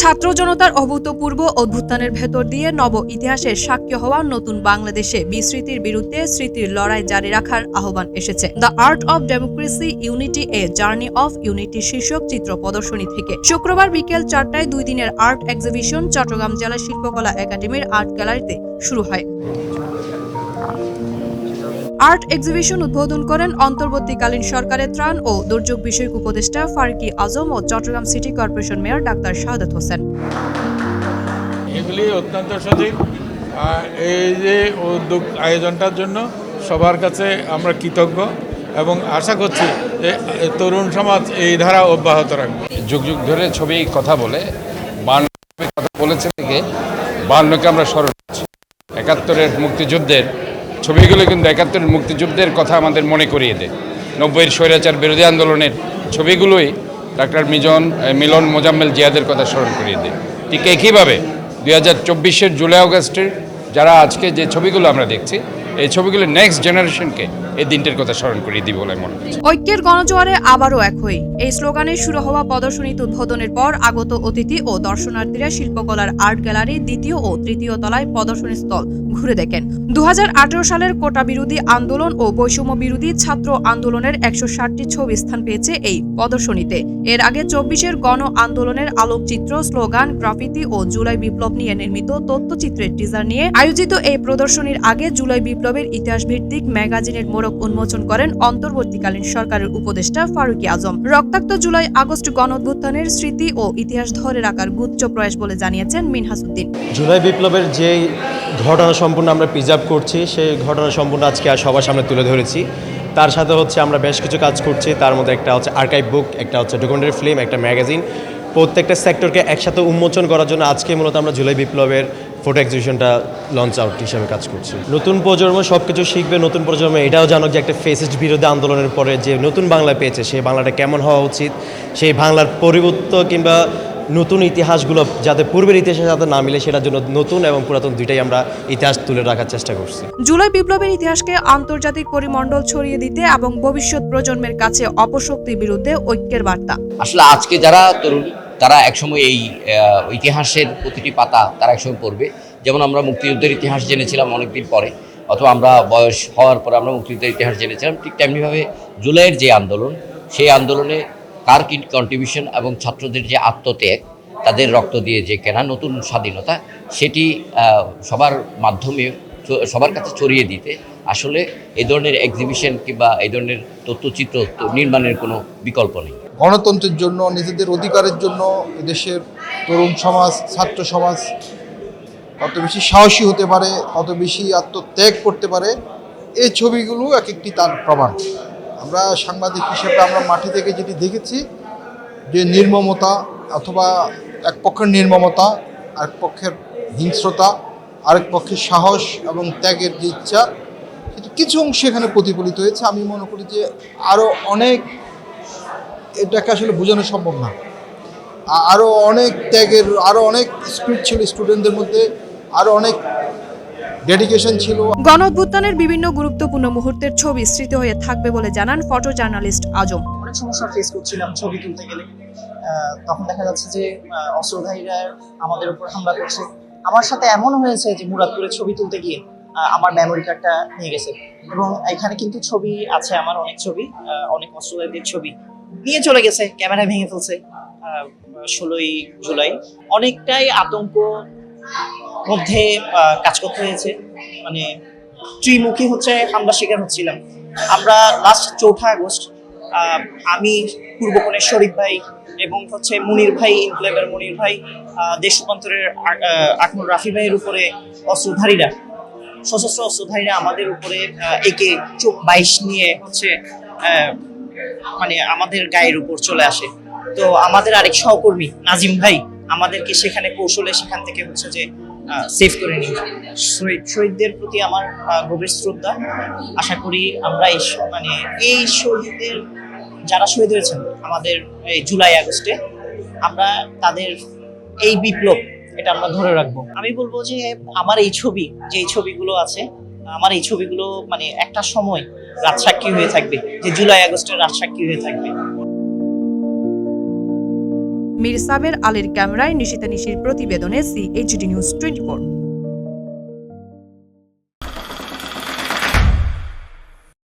ছাত্র জনতার অভূতপূর্ব অভ্যুত্থানের ভেতর দিয়ে নব ইতিহাসের সাক্ষ্য হওয়া নতুন বাংলাদেশে বিস্মৃতির বিরুদ্ধে স্মৃতির লড়াই জারি রাখার আহ্বান এসেছে। The art of democracy unity a journey of unity শীর্ষক চিত্র প্রদর্শনী থেকে। শুক্রবার বিকেল চারটায় দুই দিনের আর্ট এক্সিবিশন চট্টগ্রাম জেলা শিল্পকলা একাডেমির আর্ট গ্যালারিতে শুরু হয়। আর্ট এক্সিবিশন উদ্বোধন করেন অন্তর্বর্তীকালীন সরকারের ত্রাণ ও দুর্যোগ বিষয়ক উপদেষ্টা ফারুকি আজম ও Chattogram city corporation mayor doctor Shahadat Hossain. এগুলি অত্যন্ত সঠিক এই যে উদ্যোগ আয়োজনটার জন্য সবার কাছে আমরা কৃতজ্ঞ এবং আশা করছি যে তরুণ সমাজ এই ধারা অব্যাহত রাখবে। যুগ যুগ ধরে ছবি কথা বলে বান্ন কথা বলেছে থেকে বান্নকে আমরা স্মরণ করছি। একাত্তরের মুক্তিযুদ্ধের ছবিগুলো কিন্তু একাত্তরের মুক্তিযুদ্ধের কথা আমাদের মনে করিয়ে দেয়। নব্বইয়ের স্বৈরাচার বিরোধী আন্দোলনের ছবিগুলোই ডাক্তার মিজন মিলন মোজাম্মেল জিয়াদের কথা স্মরণ করিয়ে দেয়। ঠিক একইভাবে দুই হাজার চব্বিশের জুলাই আগস্টের যারা আজকে যে ছবিগুলো আমরা দেখছি এই ছবিগুলো নেক্সট জেনারেশনকে এই দিনটির কথা স্মরণ করিয়ে দিই বলে মনে হচ্ছে। ঐক্যের গণজোয়ারে আবারও এক হই এই স্লোগানে শুরু হওয়া প্রদর্শনীতে উদ্বোধনের পর আগত অতিথি ও দর্শনার্থীরা শিল্পকলার আর্ট গ্যালারি, দ্বিতীয় ও তৃতীয় তলায় প্রদর্শনী স্থল ঘুরে দেখেন। দু সালের কোটা বিরোধী আন্দোলন ও বৈষম্য বিরোধী ছাত্র আন্দোলনের একশো ষাটটি ছবি স্থান পেয়েছে এই প্রদর্শনীতে। এর আগে চব্বিশের গণ আন্দোলনের আলোকচিত্র, স্লোগান, গ্রাফিতি ও জুলাই বিপ্লব নিয়ে নির্মিত তথ্যচিত্রের টিজার নিয়ে আয়োজিত এই প্রদর্শনীর আগে জুলাই বিপ্লবের ইতিহাস ভিত্তিক ম্যাগাজিনের মোড়ক উন্মোচন করেন অন্তর্বর্তীকালীন সরকারের উপদেষ্টা ফারুকি আজম। রক্তাক্ত জুলাই আগস্ট গণ অভ্যুত্থানের স্মৃতি ও ইতিহাস ধরে রাখার গুচ্ছ প্রয়াস বলে জানিয়েছেন মিনহাসুদ্দিন জুলাই বিপ্লবের যে ঘটনা সম্পূর্ণ আমরা প্রিজার্ভ করছি, সেই ঘটনা সম্পূর্ণ আজকে আর সবার সামনে তুলে ধরেছি। তার সাথে হচ্ছে আমরা বেশ কিছু কাজ করছি। তার মধ্যে একটা হচ্ছে আর্কাইভ বুক একটা হচ্ছে ডকুমেন্টারি ফিল্ম একটা ম্যাগাজিন প্রত্যেকটা সেক্টরকে একসাথে উন্মোচন করার জন্য আজকে মূলত আমরা জুলাই বিপ্লবের ফটো এক্সিবিশনটা লঞ্চ আউট হিসাবে কাজ করছি। নতুন প্রজন্ম সব কিছু শিখবে নতুন প্রজন্ম এটাও জানুক যে একটা ফেসিস্ট বিরোধী আন্দোলনের পরে যে নতুন বাংলা পেয়েছে সেই বাংলাটা কেমন হওয়া উচিত সেই বাংলার পরিবর্তন কিংবা নতুন ইতিহাসগুলো যাতে পূর্বের ইতিহাসের সাথে না মিলে সেটার জন্য নতুন এবং পুরাতন দুইটাই আমরা ইতিহাস তুলে রাখার চেষ্টা করছি। জুলাই বিপ্লবের ইতিহাসকে আন্তর্জাতিক পরিমণ্ডল ছড়িয়ে দিতে এবং ভবিষ্যৎ প্রজন্মের কাছে অপশক্তির বিরুদ্ধে ঐক্যের বার্তা। আসলে আজকে যারা তরুণ তারা একসময় এই ইতিহাসের প্রতিটি পাতা তারা একসময় পড়বে। যেমন আমরা মুক্তিযুদ্ধের ইতিহাস জেনেছিলাম অনেকদিন পরে, অথবা আমরা বয়স হওয়ার পরে আমরা মুক্তিযুদ্ধের ইতিহাস জেনেছিলাম। ঠিক তেমনিভাবে জুলাইয়ের যে আন্দোলন, সেই আন্দোলনে কার কন্ট্রিবিউশন এবং ছাত্রদের যে আত্মত্যাগ, তাদের রক্ত দিয়ে যে কেনা নতুন স্বাধীনতা, সেটি সবার মাধ্যমে সবার কাছে ছড়িয়ে দিতে আসলে এই ধরনের এক্সিবিশন কিংবা এই ধরনের তথ্যচিত্র নির্মাণের কোনো বিকল্প নেই। গণতন্ত্রের জন্য, নিজেদের অধিকারের জন্য দেশের তরুণ সমাজ, ছাত্র সমাজ কত বেশি সাহসী হতে পারে, কত বেশি আত্মত্যাগ করতে পারে, এই ছবিগুলো এক একটি তার প্রমাণ। আমরা সাংবাদিক হিসেবে আমরা মাটি থেকে যেটি দেখেছি, যে নির্মমতা অথবা এক পক্ষের নির্মমতা, আরেক পক্ষের হিংস্রতা, আরেক পক্ষের সাহস এবং ত্যাগের যে ইচ্ছা কিছু অংশ এখানে প্রতিফলিত হয়েছে। আমি মনে করি যে আরও অনেক এটাকে আসলে বোঝানো সম্ভব না। আরও অনেক ত্যাগের আরও অনেক স্পিড ছিল স্টুডেন্টদের মধ্যে আরও অনেক ডেডিকেশন ছিল। গণ অভ্যুত্থানের বিভিন্ন গুরুত্বপূর্ণ মুহূর্তের ছবি স্মৃতি হয়ে থাকবে বলে জানান ফটো জার্নালিস্ট আজম। অনেক সমস্যা ফেস করছিলাম ছবি তুলতে গেলে। তখন দেখা যাচ্ছে যে আহ, অস্ত্রধারীরা আমাদের উপর হামলা করছে। আমার সাথে এমন হয়েছে যে মুরাদপুরে ছবি তুলতে গিয়ে আহ, আমার মেমোরি কার্ডটা নিয়ে গেছে। এবং এখানে কিন্তু ছবি আছে আমার অনেক ছবি আহ, অনেক অস্ত্রধারীদের ছবি। নিয়ে চলে গেছে ক্যামেরা ভেঙে ফেলছে। ষোলোই জুলাই। অনেকটাই আতঙ্ক মধ্যে কাজ করতে হয়েছে। মানে ত্রিমুখী হচ্ছে হামলা শিকার হচ্ছিলাম। আমরা লাস্ট চৌঠা আগস্ট আমি পূর্বকোণের শরীফ ভাই এবং হচ্ছে মুনির ভাই ইনক্লেভের মুনির ভাই দেশ রূপান্তরের আ- রাফি ভাইয়ের উপরে অস্ত্রধারীরা সশস্ত্র অস্ত্রধারীরা আমাদের উপরে একে চোখ বাইশ নিয়ে হচ্ছে মানে আমাদের গায়ের উপর চলে আসে। তো আমাদের আরেক সহকর্মী নাজিম ভাই আমাদেরকে সেখানে কৌশলে সেখান থেকে হচ্ছে যে সেভ করে নিই শহীদ শহীদদের প্রতি আমার গভীর শ্রদ্ধা। আশা করি আমরা এই মানে এই শহীদদের যারা শহীদ হয়েছেন আমাদের এই জুলাই আগস্টে, আমরা তাদের এই বিপ্লব এটা আমরা ধরে রাখব। আমি বলব যে আমার এই ছবি যে ছবিগুলো আছে আমার এই ছবিগুলো মানে একটা সময় রাজসাক্ষী হয়ে থাকবে, যে জুলাই আগস্টের রাজসাক্ষী হয়ে থাকবে। মির সাবের আলীর ক্যামেরায় নিশিতা নিশির প্রতিবেদনে সিএইচডি নিউজ টোয়েন্টি